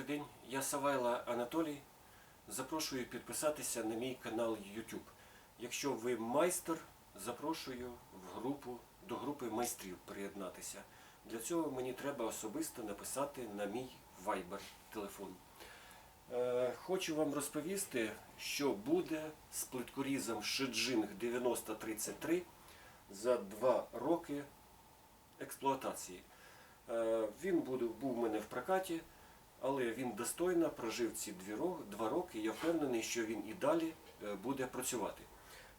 Добрий день, я Савайла Анатолій. Запрошую підписатися на мій канал YouTube. Якщо ви майстер, запрошую в групу, до групи майстрів приєднатися. Для цього мені треба особисто написати на мій Viber телефон. Е, Хочу вам розповісти, що буде з плиткорізом Шеджинг 9033 за 2 роки експлуатації. Е, Він був у мене в прокаті, але він достойно прожив ці два роки. Я впевнений, що він і далі е, буде працювати.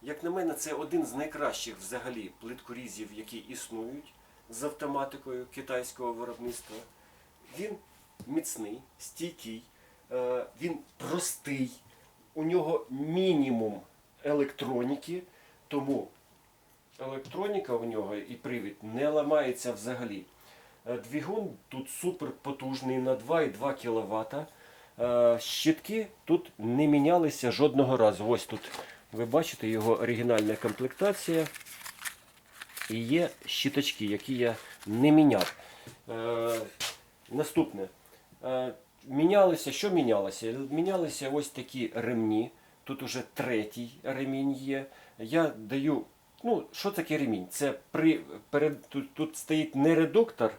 Як на мене, це один з найкращих взагалі плиткорізів, які існують з автоматикою китайського виробництва. Він міцний, стійкий, е, він простий, у нього мінімум електроніки, тому електроніка у нього і привід не ламається взагалі. Е, Двигун тут супер потужний на 2,2 кВт. Щитки тут не мінялися жодного разу. Ось тут ви бачите його оригінальна комплектація. І є щиточки, які я не міняв. Е, Наступне. Е, Мінялося, що мінялося? Мінялися ось такі ремні. Тут уже третій ремінь є. Я даю. Ну, що таке ремінь? Це при, перед, тут, тут стоїть не редуктор,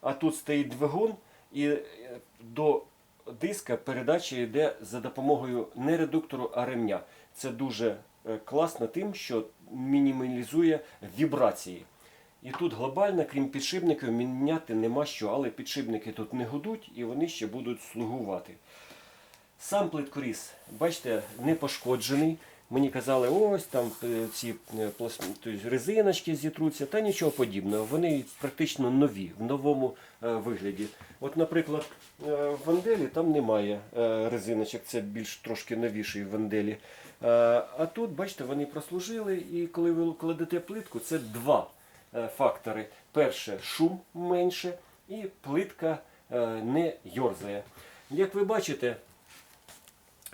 а тут стоїть двигун, і е, до диска передача йде за допомогою не редуктору, а ремня. Це дуже е, класно тим, що мінімалізує вібрації. І тут глобально, крім підшипників, міняти нема що, але підшипники тут не гудуть і вони ще будуть слугувати. Сам плиткоріз, бачите, не пошкоджений. Мені казали, ось там е, ці е, резиночки зітруться, та нічого подібного. Вони практично нові, в новому е, вигляді. От, наприклад, в Ванделі там немає резиночок, це більш трошки новіший в Ванделі. Е, А тут, бачите, вони прослужили, і коли ви кладете плитку, це два фактори. Перше, шум менше, і плитка не йорзає. Як ви бачите,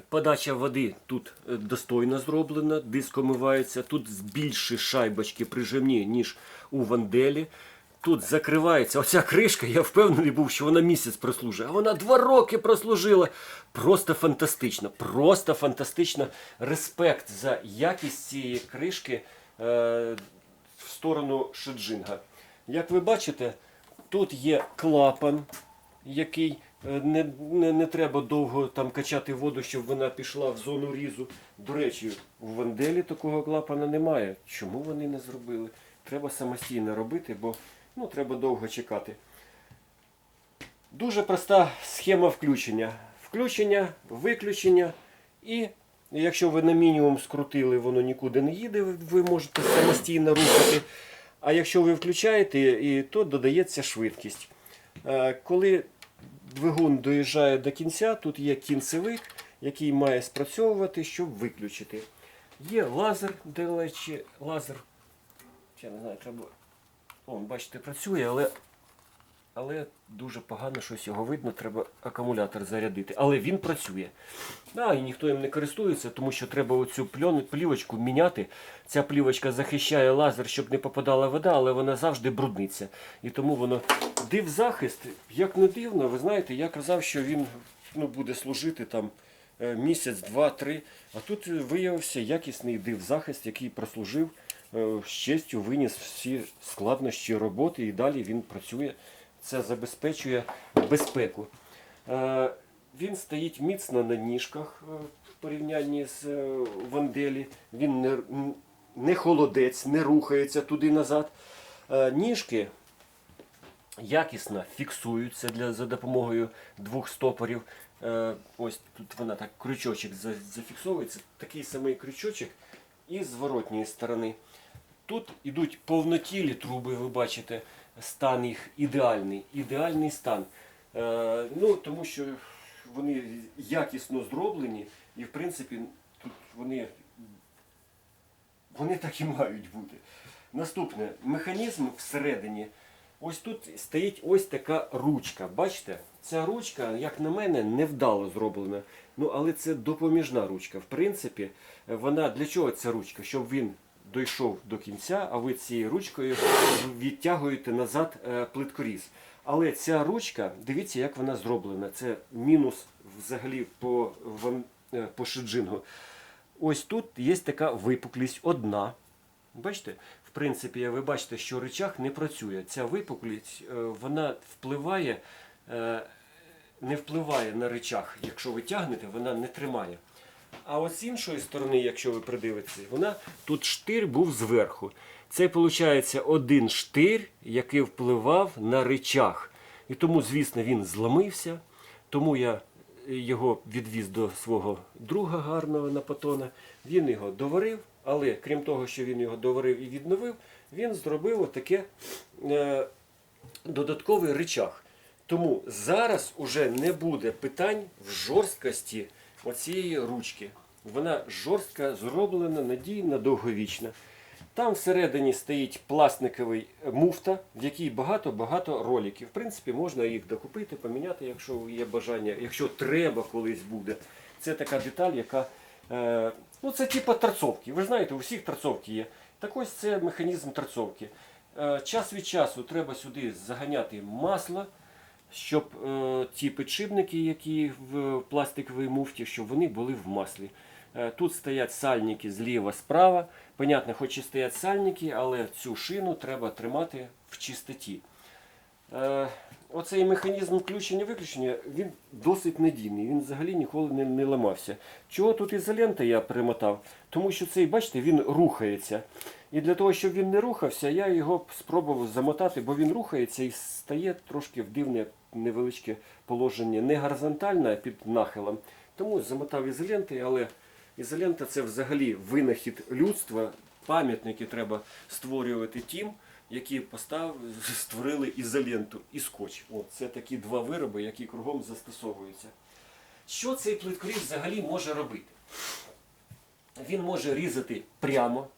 Подача води тут е, достойно зроблена, диск омивається. Тут більше шайбочки прижимні, ніж у ванделі. Тут закривається оця кришка, я впевнений був, що вона місяць прослужить. А вона два роки прослужила. Просто фантастично. Просто фантастично. Респект за якість цієї кришки е, в сторону шеджинга. Як ви бачите, тут є клапан, який не, не, не треба довго там качати воду, щоб вона пішла в зону різу. До речі, у Ванделі такого клапана немає. Чому вони не зробили? Треба самостійно робити, бо ну, треба довго чекати. Дуже проста схема включення. Включення, виключення і якщо ви на мінімум скрутили, воно нікуди не їде, ви- можете самостійно рухати. А якщо ви включаєте, то додається швидкість. Е, Коли двигун доїжджає до кінця, тут є кінцевик, який має спрацьовувати, щоб виключити. Є лазер, речі, лазер. Я не знаю, треба. О, бачите, працює, але, але дуже погано щось його видно, треба акумулятор зарядити. Але він працює. Да, і ніхто їм не користується, тому що треба оцю плівочку міняти. Ця плівочка захищає лазер, щоб не попадала вода, але вона завжди брудниться. І тому воно див захист, як не дивно, ви знаєте, я казав, що він ну, буде служити там е, місяць, два, три. А тут виявився якісний див захист, який прослужив е, з честю, виніс всі складнощі роботи і далі він працює. Це забезпечує безпеку. Е, Він стоїть міцно на ніжках е, в порівнянні з е, Ванделі. Він не, не холодець, не рухається туди-назад. Е, Ніжки якісно фіксуються для, за допомогою двох стопорів. Ось тут вона так крючочок зафіксовується, такий самий крючочок і з зворотньої сторони. Тут йдуть повнотілі труби, ви бачите, стан їх ідеальний, ідеальний стан. Е, ну, тому що вони якісно зроблені і в принципі тут вони, вони так і мають бути. Наступне, механізм всередині. Ось тут стоїть ось така ручка. Бачите? Ця ручка, як на мене, невдало зроблена. Ну, але це допоміжна ручка. В принципі, вона для чого ця ручка? Щоб він дійшов до кінця, а ви цією ручкою відтягуєте назад е, плиткоріз. Але ця ручка, дивіться, як вона зроблена. Це мінус взагалі по, е, по шиджингу. Ось тут є така випуклість одна. Бачите? В принципі, ви бачите, що рычаг не працює. Ця випуклість е, вона впливає, не впливає на рычаг. Якщо ви тягнете, вона не тримає. А от з іншої сторони, якщо ви придивитеся, вона тут штир був зверху. Це виходить один штир, який впливав на ричаг. І тому, звісно, він зламився. Тому я його відвіз до свого друга гарного Напатона. Він його доварив, але крім того, що він його доварив і відновив, він зробив отаке е, додатковий ричаг. Тому зараз уже не буде питань в жорсткості оцієї ручки. Вона жорстка, зроблена, надійна, довговічна. Там всередині стоїть пластиковий муфта, в якій багато-багато роликів. В принципі, можна їх докупити, поміняти, якщо є бажання, якщо треба колись буде. Це така деталь, яка. Е, ну, це типу торцовки. Ви знаєте, у всіх торцовки є. Так ось це механізм торцовки. Е, час від часу треба сюди заганяти масло, щоб е, ті підшипники, які в пластиковій муфті, щоб вони були в маслі. Е, Тут стоять сальники зліва, справа. Понятно, хоч і стоять сальники, але цю шину треба тримати в чистоті. Е, Оцей механізм включення-виключення він досить надійний, він взагалі ніколи не, не ламався. Чого тут ізолента я примотав? Тому що цей, бачите, він рухається. І для того, щоб він не рухався, я його спробував замотати, бо він рухається і стає трошки в дивне невеличке положення, не горизонтальне, під нахилом. Тому замотав ізолентою, але ізолента це взагалі винахід людства. Пам'ятники треба створювати тим, які постав, створили ізоленту і скотч. О, це такі два вироби, які кругом застосовуються. Що цей плиткоріз взагалі може робити? Він може різати прямо.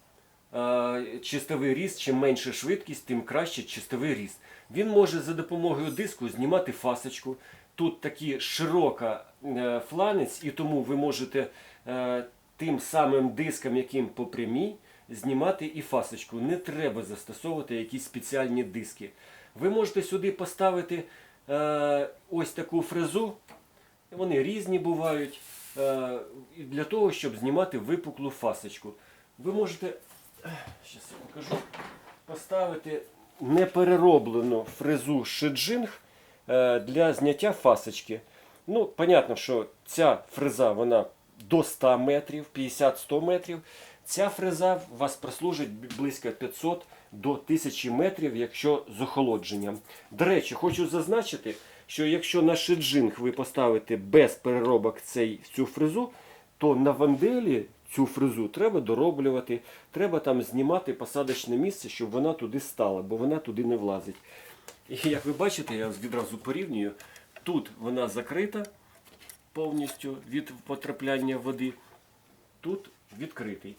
Е, Чистовий різ, чим менша швидкість, тим краще чистовий різ. Він може за допомогою диску знімати фасочку. Тут такі широка е, фланець, і тому ви можете е, тим самим диском, яким по прямій, знімати і фасочку. Не треба застосовувати якісь спеціальні диски. Ви можете сюди поставити ось таку фрезу. Вони різні бувають. Для того, щоб знімати випуклу фасочку. Ви можете, зараз я покажу, поставити неперероблену фрезу шеджинг е, для зняття фасочки. Ну, понятно, що ця фреза вона до 100 метрів, 50-100 метрів. Ця фреза вас прослужить близько 500 до 1000 метрів, якщо з охолодженням. До речі, хочу зазначити, що якщо на шеджинг ви поставите без переробок цей, цю фрезу, то на ванделі цю фрезу треба дороблювати, треба там знімати посадочне місце, щоб вона туди стала, бо вона туди не влазить. І як ви бачите, я відразу порівнюю, тут вона закрита повністю від потрапляння води, тут відкритий.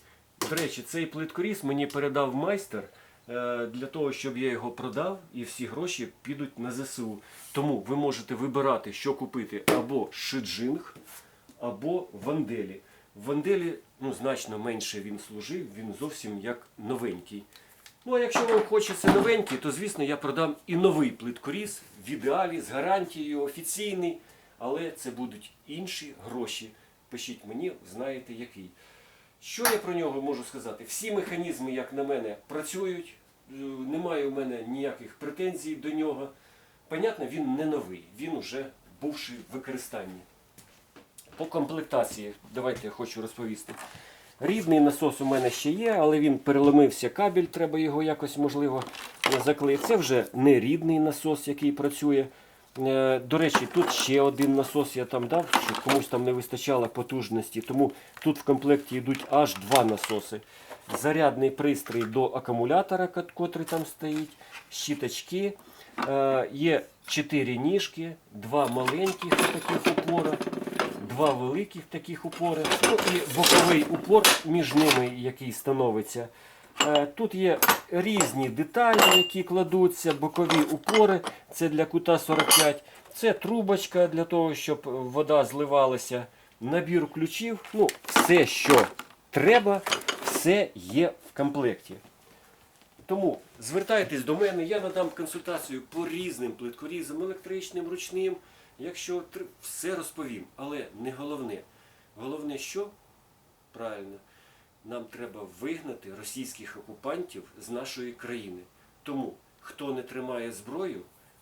До речі, цей плиткоріз мені передав майстер е, для того, щоб я його продав, і всі гроші підуть на ЗСУ. Тому ви можете вибирати, що купити або шиджинг, або ванделі. В ванделі ну, значно менше він служив, він зовсім як новенький. Ну, а якщо вам хочеться новенький, то звісно я продам і новий плиткоріз в ідеалі з гарантією офіційний, але це будуть інші гроші. Пишіть мені, знаєте який. Що я про нього можу сказати? Всі механізми, як на мене, працюють. Е, Немає у мене ніяких претензій до нього. Понятно, він не новий, він уже бувший в використанні. По комплектації, давайте я хочу розповісти. Рідний насос у мене ще є, але він переломився кабель, треба його якось можливо заклеїти. Це вже не рідний насос, який працює. Е, До речі, тут ще один насос я там дав, щоб комусь там не вистачало потужності. Тому тут в комплекті йдуть аж два насоси. Зарядний пристрій до акумулятора, кот- котрий там стоїть, щіточки. Е, Є чотири ніжки, два маленьких таких упора, два великих таких упори. Ну і боковий упор між ними, який становиться. Е, Тут є різні деталі, які кладуться, бокові упори, це для кута 45. Це трубочка для того, щоб вода зливалася. Набір ключів. Ну, все, що треба, все є в комплекті. Тому Звертайтесь до мене, я надам консультацію по різним плиткорізам, електричним, ручним. Якщо все розповім, але не головне. Головне, що правильно, нам треба вигнати російських окупантів з нашої країни. Тому хто не тримає зброю,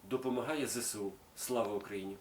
допомагає ЗСУ. Слава Україні!